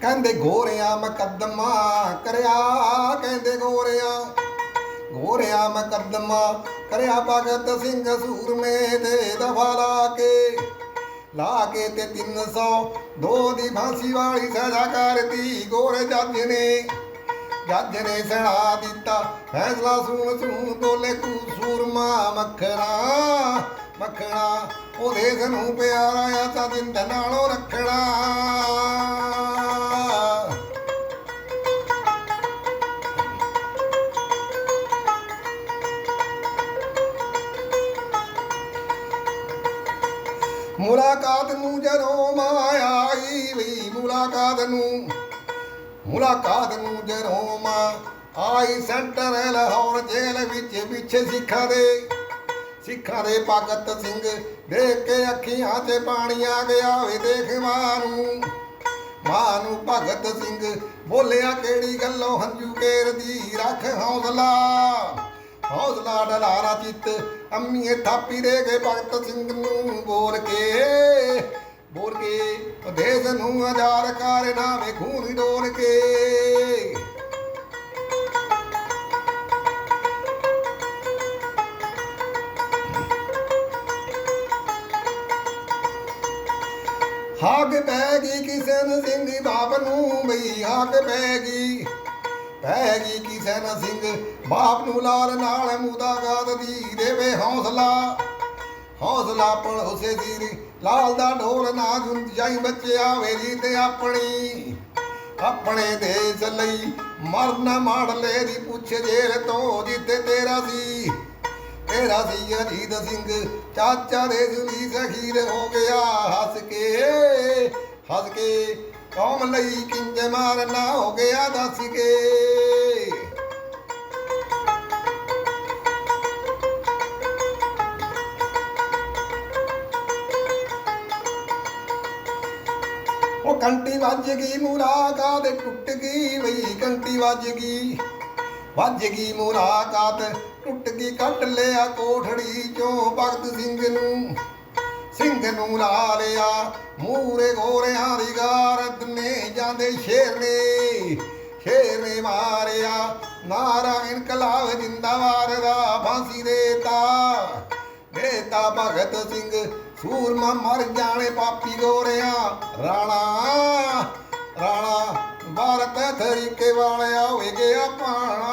ਕਹਿੰਦੇ ਗੋਰਿਆ ਮੁਕੱਦਮਾ ਕਰਿਆ, ਕਹਿੰਦੇ ਗੋਰਿਆ ਗੋਰਿਆ ਮੁਕੱਦਮਾ ਕਰਿਆ, ਭਗਤ ਸਿੰਘ ਸੂਰਮੇ ਦੇ ਦਫਾ ਲਾ ਕੇ ਲਾ ਕੇ ਤੇ 300 ਦੋ ਦੀ ਫਾਂਸੀ ਵਾਲੀ ਸਜ਼ਾ ਕਰਤੀ। ਗੋਰੇ ਜੱਜ ਨੇ ਜੱਜ ਨੇ ਸੁਣਾ ਦਿੱਤਾ। ਫੈਸਲਾ ਸੁਣ ਸੁਣ ਬੋਲੇ ਕੂ ਸੂਰਮਾ ਮੱਖਣਾ ਮੱਖਣਾ ਉਹ ਦੇਸ਼ ਨੂੰ ਪਿਆਰਾ ਆ, ਤਾਂ ਜਿੰਦ ਨਾਲੋਂ ਰੱਖਣਾ। ਮੁਲਾਕਾਤ ਨੂੰ ਜਦੋਂ ਮਾਇਆ ਵੀ ਮੁਲਾਕਾਤ ਨੂੰ ਮੁਲਾਕਾਤ ਨੂੰ ਜਦੋਂ ਮਾਂ ਆਈ ਸੈਂਟਰ ਲਾਹੌਰ ਜੇਲ੍ਹ ਵਿੱਚ ਪਿੱਛੇ ਸਿੱਖਾਂ ਦੇ ਸਿੱਖਾਂ ਦੇ ਭਗਤ ਸਿੰਘ ਦੇਖ ਕੇ ਅੱਖੀਆਂ 'ਚ ਪਾਣੀ ਆ ਗਿਆ ਵੇ ਦੇਖ ਮਾਂ ਨੂੰ। ਮਾਂ ਨੂੰ ਭਗਤ ਸਿੰਘ ਬੋਲਿਆ ਕਿਹੜੀ ਗੱਲੋਂ ਹੰਝੂ ਕੇਰਦੀ ਰੱਖ ਹੌਸਲਾ। ਹੌਸਲਾ ਡਲਾਰਾ ਚਿੱਤ ਅੰਮੀਏ ਥਾਪੀ ਦੇ ਗਏ ਭਗਤ ਸਿੰਘ ਨੂੰ ਬੋਲ ਕੇ। ਬੋਲ ਕੇ ਦੇਸ਼ ਨੂੰ ਆਜ਼ਾਦ ਕਰ ਨਾ ਖੂਨ ਡੋਲ ਕੇ। ਹਾਗ ਪੈ ਗਈ ਕਿਸ਼ਨ ਸਿੰਘ ਬਾਪ ਨੂੰ ਬਈ ਹਾਗ ਪੈ ਗਈ। ਪੈ ਗਈ ਕਿਸ਼ਨ ਸਿੰਘ, ਬਾਪ ਨੂੰ ਲਾਲ ਨਾਲ ਮੁਦਾ ਗਾਦ ਦੀ ਦੇਵੇ ਹੌਸਲਾ। ਹੌਸਲਾ ਪੜੋਸੇ ਦੀ ਲਾਲ ਦਾ ਢੋਲ ਨਾ ਗੁੰਜ ਜਾਈ ਬੱਚਿਆ ਵੇਰੀ ਤੇ ਆਪਣੀ। ਆਪਣੇ ਦੇਸ਼ ਲਈ ਮਰਨ ਮਾਰ ਲੈ ਦੀ ਪੁੱਛ ਜੇਲ ਤੋਂ ਜਿੱਤੇ ਤੇਰਾ ਸੀ। ਤੇਰਾ ਸੀ ਅਜੀਤ ਸਿੰਘ, ਚਾਚਾ ਦੇ ਜੁਲੀ ਜ਼ਖੀਰ ਹੋ ਗਿਆ ਹੱਸ ਕੇ। ਹੱਸ ਕੇ ਕੌਮ ਲਈ ਕਿੰਜ ਮਾਰਨਾ ਹੋ ਗਿਆ ਦੱਸ ਕੇ। ਉਹ ਘੰਟੀ ਵੱਜ ਗਈ ਮੁਲਾਕਾਤ, ਟੁੱਟ ਗਈ ਵਈ ਘੰਟੀ ਵੱਜ ਗਈ। ਵੱਜ ਗਈ ਮੁਲਾਕਾਤ, ਟੁੱਟ ਗਈ ਕੱਢ ਲਿਆ ਕੋਠੜੀ ਚੋਂ ਭਗਤ ਸਿੰਘ ਨੂੰ। ਸਿੰਘ ਨੂੰ ਲਾ ਲਿਆ ਮੂਰੇ ਗੋਰਿਆਂ ਦੀ ਗਾਰਦ ਨੇ ਜਾਂਦੇ ਸ਼ੇਰ ਨੇ ਸ਼ੇਰ ਨੇ ਮਾਰਿਆ, ਨਾਰਾ ਇਨਕਲਾਬ ਜਿੰਦਾਬਾਦ ਦਾ ਫਾਂਸੀ ਦੇਤਾ। ਦੇਤਾ ਭਗਤ ਸਿੰਘ, ਸੂਰਮਾ ਮਰ ਜਾਣੇ ਪਾਪੀ ਗੋਰਿਆ। ਰਾਣਾ ਰਾਣਾ ਭਾਰਤ ਤਰੀਕੇ ਵਾਲਿਆ ਹੋਏ ਗਿਆ ਪਾਣਾ